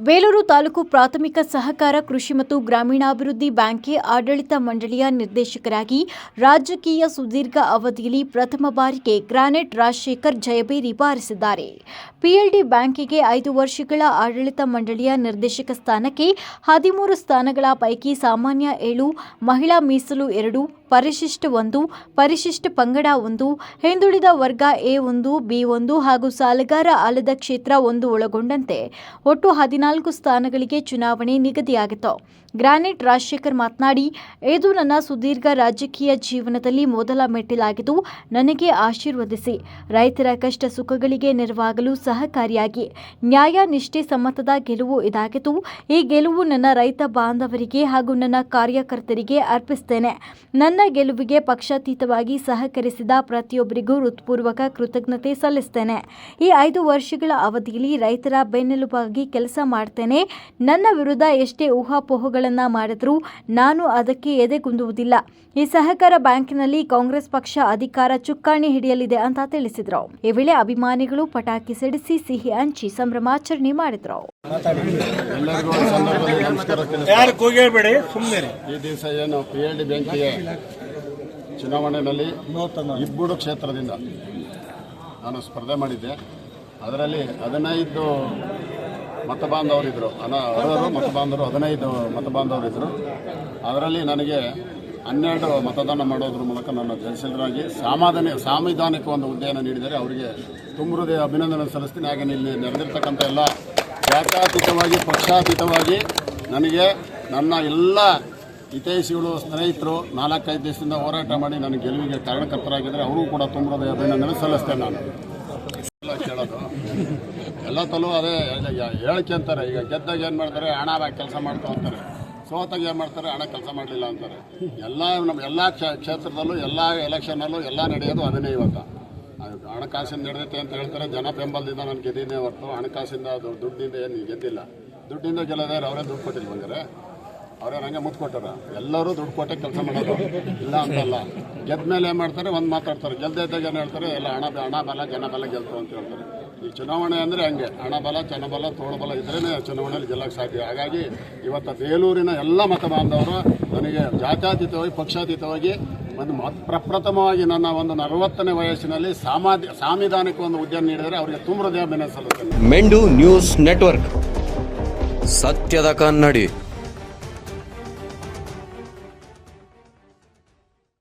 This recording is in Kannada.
ಬೇಲೂರು ತಾಲೂಕು ಪ್ರಾಥಮಿಕ ಸಹಕಾರ ಕೃಷಿ ಮತ್ತು ಗ್ರಾಮೀಣಾಭಿವೃದ್ಧಿ ಬ್ಯಾಂಕ್ಗೆ ಆಡಳಿತ ಮಂಡಳಿಯ ನಿರ್ದೇಶಕರಾಗಿ ರಾಜಕೀಯ ಸುದೀರ್ಘ ಅವಧಿಯಲ್ಲಿ ಪ್ರಥಮ ಬಾರಿಗೆ ಗ್ರಾನೆಟ್ ರಾಜಶೇಖರ್ ಜಯಬೇರಿ ಬಾರಿಸಿದ್ದಾರೆ. ಪಿಎಲ್ಡಿ ಬ್ಯಾಂಕಿಗೆ ಐದು ವರ್ಷಗಳ ಆಡಳಿತ ಮಂಡಳಿಯ ನಿರ್ದೇಶಕ ಸ್ಥಾನಕ್ಕೆ ಹದಿಮೂರು ಸ್ಥಾನಗಳ ಪೈಕಿ ಸಾಮಾನ್ಯ ಏಳು, ಮಹಿಳಾ ಮೀಸಲು ಎರಡು ಪರಿಶಿಷ್ಟ ಒಂದು ಪರಿಶಿಷ್ಟ ಪಂಗಡ ಒಂದು ಹಿಂದುಳಿದ ವರ್ಗ ಎ ಒಂದು ಬಿ ಒಂದು ಹಾಗೂ ಸಾಲಗಾರ ಆಲದ ಕ್ಷೇತ್ರ ಒಂದು ಒಳಗೊಂಡಂತೆ ಒಟ್ಟು ಹದಿನಾಲ್ಕು ಸ್ಥಾನಗಳಿಗೆ ಚುನಾವಣೆ ನಿಗದಿಯಾಗಿತ್ತು. ಗ್ರಾನೈಟ್ ರಾಜಶೇಖರ್ ಮಾತನಾಡಿ, ಇದು ನನ್ನ ಸುದೀರ್ಘ ರಾಜಕೀಯ ಜೀವನದಲ್ಲಿ ಮೊದಲ ಮೆಟ್ಟಿಲಾಗಿದ್ದು ನನಗೆ ಆಶೀರ್ವದಿಸಿ. ರೈತರ ಕಷ್ಟ ಸುಖಗಳಿಗೆ ನೆರವಾಗಲು ಸಹಕಾರಿಯಾಗಿ. ನ್ಯಾಯ, ನಿಷ್ಠೆ, ಸಮ್ಮತದ ಗೆಲುವು ಇದಾಗಿತ್ತು ಈ ಗೆಲುವು ನನ್ನ ರೈತ ಬಾಂಧವರಿಗೆ ಹಾಗೂ ನನ್ನ ಕಾರ್ಯಕರ್ತರಿಗೆ ಅರ್ಪಿಸುತ್ತೇನೆ ನನ್ನ ಗೆಲುವಿಗೆ ಪಕ್ಷಾತೀತವಾಗಿ ಸಹಕರಿಸಿದ ಪ್ರತಿಯೊಬ್ಬರಿಗೂ ಹೃತ್ಪೂರ್ವಕ ಕೃತಜ್ಞತೆ ಸಲ್ಲಿಸುತ್ತೇನೆ ಈ ಐದು ವರ್ಷಗಳ ಅವಧಿಯಲ್ಲಿ ರೈತರ ಬೆನ್ನೆಲುಬಾಗಿ ಕೆಲಸ ಮಾಡ್ತೇನೆ. ನನ್ನ ವಿರುದ್ಧ ಎಷ್ಟೇ ಊಹಾಪೋಹಗಳನ್ನು ಮಾಡಿದರೂ ನಾನು ಅದಕ್ಕೆ ಎದೆಗುಂದುವುದಿಲ್ಲ ಈ ಸಹಕಾರ ಬ್ಯಾಂಕಿನಲ್ಲಿ ಕಾಂಗ್ರೆಸ್ ಪಕ್ಷ ಅಧಿಕಾರ ಚುಕ್ಕಾಣಿ ಹಿಡಿಯಲಿದೆ ಅಂತ ತಿಳಿಸಿದ್ರು. ಈ ವೇಳೆ ಅಭಿಮಾನಿಗಳು ಪಟಾಕಿ ಸಿಡಿಸಿ ಸಿಹಿ ಹಂಚಿ ಸಂಭ್ರಮಾಚರಣೆ ಮಾಡಿದ್ರು. ಈ ದಿವಸ ಏನು ಪಿ ಎಲ್ ಡಿ ಬ್ಯಾಂಕಿಗೆ ಚುನಾವಣೆಯಲ್ಲಿ ಇಬ್ಬರು ಕ್ಷೇತ್ರದಿಂದ ನಾನು ಸ್ಪರ್ಧೆ ಮಾಡಿದ್ದೆ. ಅದರಲ್ಲಿ ಹದಿನೈದು ಮತಬಾಂಧವರಿದ್ದರು ಅನ ಅರ್ಹರು ಮತಬಾಂಧವರು, ಹದಿನೈದು ಮತಬಾಂಧವರಿದ್ದರು ಅದರಲ್ಲಿ ನನಗೆ ಹನ್ನೆರಡು ಮತದಾನ ಮಾಡೋದ್ರ ಮೂಲಕ ನನ್ನ ಜಯಶೀಲರಾಗಿ ಸಾಮಾಧಾನ ಸಾಂವಿಧಾನಿಕ ಒಂದು ಹುದ್ದೆಯನ್ನು ನೀಡಿದರೆ ಅವರಿಗೆ ತುಂಬ ಅಭಿನಂದನೆ ಸಲ್ಲಿಸ್ತೀನಿ. ಹಾಗೆ ಇಲ್ಲಿ ನೆರೆದಿರ್ತಕ್ಕಂಥ ಎಲ್ಲ ಜಾತ್ಯಾತೀತವಾಗಿ, ಪಕ್ಷಾತೀತವಾಗಿ ನನಗೆ ನನ್ನ ಎಲ್ಲ ಹಿತೈಷಿಗಳು ಸ್ನೇಹಿತರು ನಾಲ್ಕೈದು ದಿವಸದಿಂದ ಹೋರಾಟ ಮಾಡಿ ನನ್ನ ಗೆಲುವಿಗೆ ಕಾರಣಕರ್ತರಾಗಿದ್ದರೆ. ಅವರು ಕೂಡ ತುಂಬ ಅದನ್ನು ಅಭಿನಂದನೆ ಸಲ್ಲಿಸ್ತೇನೆ ನಾನು ಕೇಳೋದು. ಎಲ್ಲ ತಲೂ ಅದೇ. ಹೇಳಿಕೆ ಅಂತಾರೆ. ಈಗ ಗೆದ್ದಾಗ ಏನು ಮಾಡ್ತಾರೆ? ಹಣ ಕೆಲಸ ಮಾಡ್ತಾ ಅಂತಾರೆ. ಸೋತಾಗ ಏನು ಮಾಡ್ತಾರೆ? ಹಣ ಕೆಲಸ ಮಾಡಲಿಲ್ಲ ಅಂತಾರೆ. ಎಲ್ಲ ನಮ್ಮ ಎಲ್ಲ ಕ್ಷೇ- ಕ್ಷೇತ್ರದಲ್ಲೂ, ಎಲ್ಲ ಎಲೆಕ್ಷನಲ್ಲೂ ಎಲ್ಲ ನಡೆಯೋದು ಅದನ್ನೇ ಇವತ್ತು ಹಣಕಾಸಿಂದ ನಡೆದೈತೆ ಅಂತ ಹೇಳ್ತಾರೆ. ಜನ ಬೆಂಬಲದಿಂದ ನಾನು ಗೆದ್ದಿದ್ದೇ ಹೊರತು. ಹಣಕಾಸಿಂದ ದುಡ್ಡಿಂದ ಏನು ಗೆದ್ದಿಲ್ಲ. ದುಡ್ಡಿಂದ ಗೆಲ್ಲದೆ ಅವರೇ ದುಡ್ಡು ಕೊಟ್ಟಿಲ್ಲ ಬಂದರೆ ಅವರೇ ಹಂಗೆ ಮುತ್ತು ಎಲ್ಲರೂ ದುಡ್ಡು ಕೊಟ್ಟೆ ಕೆಲಸ ಮಾಡೋದು ಇಲ್ಲ ಅಂತಲ್ಲ. ಗೆದ್ದ ಮೇಲೆ ಏನು ಮಾಡ್ತಾರೆ? ಒಂದು ಮಾತಾಡ್ತಾರೆ. ಗೆಲ್ದೇ ಇದ್ದಾಗ ಏನು ಹೇಳ್ತಾರೆ? ಎಲ್ಲ ಹಣ ಹಣ ಬಲ, ಜನ ಬಲ ಗೆಲ್ತು ಅಂತ ಹೇಳ್ತಾರೆ. ಈ ಚುನಾವಣೆ ಅಂದರೆ ಹಂಗೆ. ಹಣ ಬಲ ಜನಬಲ ತೋಳಬಲ ಇದ್ರೇ ಚುನಾವಣೆಯಲ್ಲಿ ಗೆಲ್ಲಕ್ಕೆ ಸಾಧ್ಯ. ಹಾಗಾಗಿ ಇವತ್ತು ಬೇಲೂರಿನ ಎಲ್ಲ ಮತ ಬಾಂಧವರು ನನಗೆ ಜಾತ್ಯಾತೀತವಾಗಿ, ಪಕ್ಷಾತೀತವಾಗಿ ಒಂದು ಪ್ರಪ್ರಥಮವಾಗಿ ನನ್ನ ಒಂದು ನಲವತ್ತನೇ ವಯಸ್ಸಿನಲ್ಲಿ ಸಾಮಾಜ ಸಾಂವಿಧಾನಿಕ ಒಂದು ಉದ್ಯಮ ನೀಡಿದರೆ ಅವರಿಗೆ ತುಂಬ ಹೃದಯ ಮೆಂಡು ನ್ಯೂಸ್ ನೆಟ್ವರ್ಕ್. ಸತ್ಯದ ಕನ್ನಡಿ.